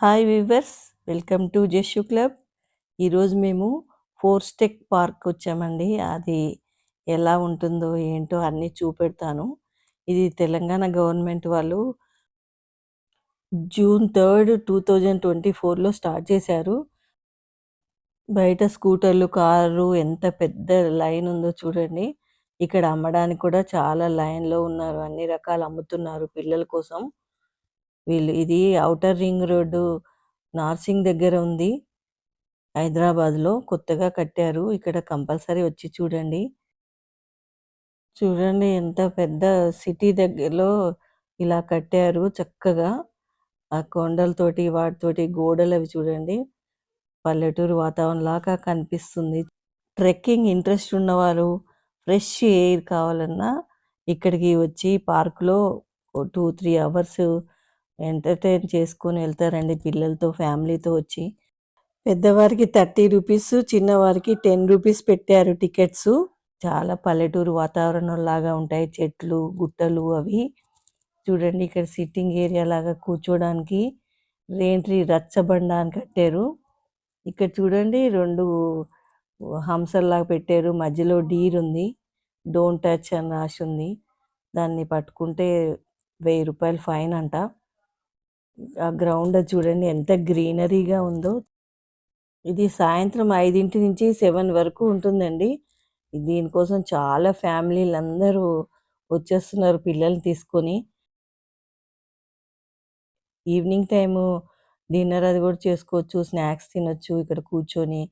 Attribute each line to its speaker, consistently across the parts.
Speaker 1: Hi viewers welcome to Jeshu club. ఈరోజు మేము four స్టెక్ park వచ్చామండి. అది ఎలా ఉంటుందో ఏంటో అన్నీ చూపెడతాను. ఇది తెలంగాణ గవర్నమెంట్ వాళ్ళు June third two thousand twenty ఫోర్లో స్టార్ట్ చేశారు. బయట స్కూటర్లు కారు ఎంత పెద్ద లైన్ ఉందో చూడండి. ఇక్కడ అమ్మడానికి కూడా చాలా లైన్లో ఉన్నారు. అన్ని రకాలు అమ్ముతున్నారు పిల్లల కోసం. వీళ్ళు ఇది ఔటర్ రింగ్ రోడ్డు నార్సింగ్ దగ్గర ఉంది. హైదరాబాద్లో కొత్తగా కట్టారు. ఇక్కడ కంపల్సరీ వచ్చి చూడండి. చూడండి ఎంత పెద్ద సిటీ దగ్గరలో ఇలా కట్టారు చక్కగా. ఆ కొండలతోటి వాటితోటి గోడలు అవి చూడండి. పల్లెటూరు వాతావరణం లాగా కనిపిస్తుంది. ట్రెక్కింగ్ ఇంట్రెస్ట్ ఉన్నవారు ఫ్రెష్ ఎయిర్ కావాలన్నా ఇక్కడికి వచ్చి పార్కులో టూ త్రీ అవర్స్ ఎంటర్టైన్ చేసుకొని వెళ్తారండి పిల్లలతో ఫ్యామిలీతో వచ్చి. పెద్దవారికి థర్టీ రూపీస్ చిన్నవారికి టెన్ రూపీస్ పెట్టారు టికెట్స్. చాలా పల్లెటూరు వాతావరణం లాగా ఉంటాయి చెట్లు గుట్టలు అవి. చూడండి ఇక్కడ సిట్టింగ్ ఏరియా లాగా కూర్చోడానికి రేంట్రీ రచ్చబండ అని కట్టారు. ఇక్కడ చూడండి రెండు హంసల్లాగా పెట్టారు. మధ్యలో డీర్ ఉంది. డోంట్ టచ్ అని రాసి ఉంది. దాన్ని పట్టుకుంటే వెయ్యి రూపాయలు ఫైన్ అంట. ఆ గ్రౌండ్ చూడండి ఎంత గ్రీనరీగా ఉందో. ఇది సాయంత్రం ఐదింటి నుంచి సెవెన్ వరకు ఉంటుందండి. దీనికోసం చాలా ఫ్యామిలీలు అందరూ వచ్చేస్తున్నారు పిల్లల్ని తీసుకొని. ఈవినింగ్ టైము డిన్నర్ అది కూడా చేసుకోవచ్చు స్నాక్స్ తినొచ్చు ఇక్కడ కూర్చొని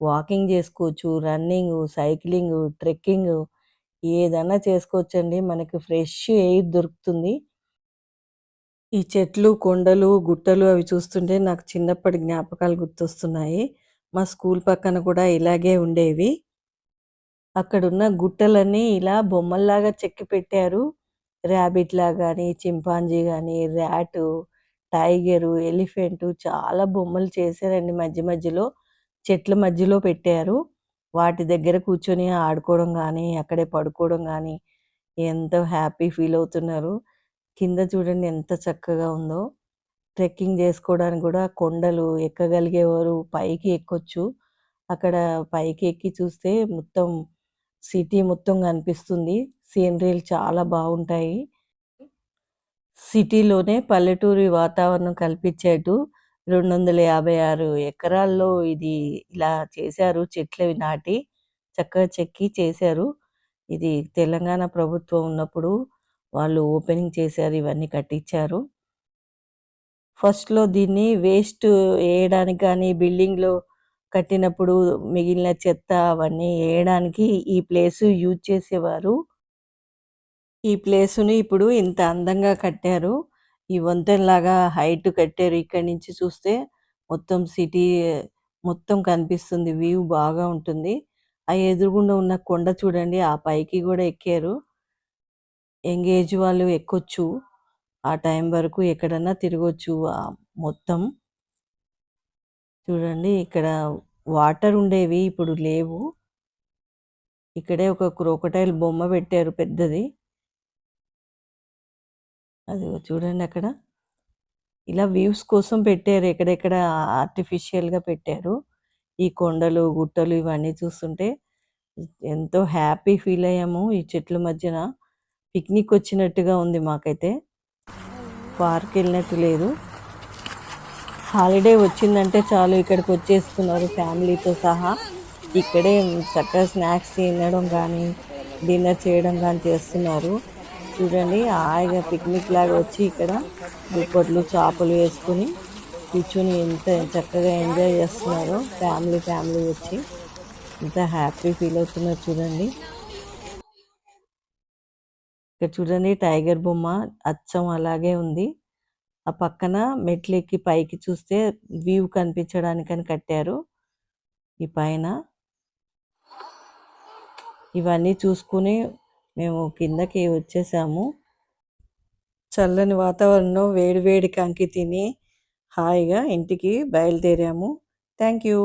Speaker 1: వాకింగ్ చేసుకోవచ్చు రన్నింగ్ సైక్లింగ్ ట్రెక్కింగ్ ఏదైనా చేసుకోవచ్చండి. మనకి ఫ్రెష్ ఎయిర్ దొరుకుతుంది. ఈ చెట్లు కొండలు గుట్టలు అవి చూస్తుంటే నాకు చిన్నప్పటి జ్ఞాపకాలు గుర్తొస్తున్నాయి. మా స్కూల్ పక్కన కూడా ఇలాగే ఉండేవి. అక్కడున్న గుట్టలన్నీ ఇలా బొమ్మల్లాగా చెక్కి పెట్టారు. ర్యాబిట్ లా కానీ చింపాంజీ కానీ ర్యాటు టైగరు ఎలిఫెంట్ చాలా బొమ్మలు చేశారండి మధ్య మధ్యలో. చెట్ల మధ్యలో పెట్టారు. వాటి దగ్గర కూర్చొని ఆడుకోవడం కానీ అక్కడే పడుకోవడం కానీ ఎంతో హ్యాపీ ఫీల్ అవుతున్నారు. కింద చూడండి ఎంత చక్కగా ఉందో. ట్రెక్కింగ్ చేసుకోవడానికి కూడా కొండలు ఎక్కగలిగేవారు పైకి ఎక్కొచ్చు. అక్కడ పైకి ఎక్కి చూస్తే మొత్తం సిటీ మొత్తం కనిపిస్తుంది. సీనరీలు చాలా బాగుంటాయి. సిటీలోనే పల్లెటూరి వాతావరణం కల్పించేట్టు రెండు వందల యాభై ఆరు ఎకరాల్లో ఇది ఇలా చేశారు చెట్లవి నాటి చక్కగా చెక్కి చేశారు. ఇది తెలంగాణ ప్రభుత్వం ఉన్నప్పుడు వాళ్ళు ఓపెనింగ్ చేశారు ఇవన్నీ కట్టించారు ఫస్ట్లో దీన్ని వేస్ట్ వేయడానికి కానీ బిల్డింగ్లో కట్టినప్పుడు మిగిలిన చెత్త అవన్నీ వేయడానికి ఈ ప్లేస్ యూజ్ చేసేవారు. ఈ ప్లేసుని ఇప్పుడు ఇంత అందంగా కట్టారు. ఈ వంతెనలాగా హైట్ కట్టారు. ఇక్కడి నుంచి చూస్తే మొత్తం సిటీ మొత్తం కనిపిస్తుంది. వ్యూ బాగా ఉంటుంది. ఆ ఎదురుగుండా ఉన్న కొండ చూడండి ఆ పైకి కూడా ఎక్కారు. ఎంగేజ్ వాళ్ళు ఎక్కొచ్చు. ఆ టైం వరకు ఎక్కడన్నా తిరగొచ్చు. మొత్తం చూడండి ఇక్కడ వాటర్ ఉండేవి ఇప్పుడు లేవు. ఇక్కడే ఒక క్రోకటైల్ బొమ్మ పెట్టారు పెద్దది. అది చూడండి అక్కడ. ఇలా వ్యూస్ కోసం పెట్టారు ఎక్కడెక్కడ ఆర్టిఫిషియల్గా పెట్టారు. ఈ కొండలు గుట్టలు ఇవన్నీ చూస్తుంటే ఎంతో హ్యాపీ ఫీల్ అయ్యాము ఈ చెట్ల మధ్యన. పిక్నిక్ వచ్చినట్టుగా ఉంది మాకైతే. పార్క్ వెళ్ళినట్టు లేదు. హాలిడే వచ్చిందంటే చాలు ఇక్కడికి వచ్చేస్తున్నారు ఫ్యామిలీతో సహా. ఇక్కడే చక్కగా స్నాక్స్ తినడం కానీ డిన్నర్ చేయడం కానీ చేస్తున్నారు. చూడండి హాయిగా పిక్నిక్ లాగా వచ్చి ఇక్కడ దుప్పట్లు చేపలు వేసుకుని కూర్చొని ఎంత చక్కగా ఎంజాయ్ చేస్తున్నారు ఫ్యామిలీ ఫ్యామిలీ వచ్చి. ఎంత హ్యాపీ ఫీల్ అవుతున్నారు చూడండి. ఇక్కడ చూడండి టైగర్ బొమ్మ అచ్చం అలాగే ఉంది. ఆ పక్కన మెట్లెక్కి పైకి చూస్తే వ్యూ కనిపించడానికని కట్టారు. ఈ పైన ఇవన్నీ చూసుకుని మేము కిందకి వచ్చేసాము. చల్లని వాతావరణం వేడి వేడి కంకి తిని హాయిగా ఇంటికి బయలుదేరాము. Thank you.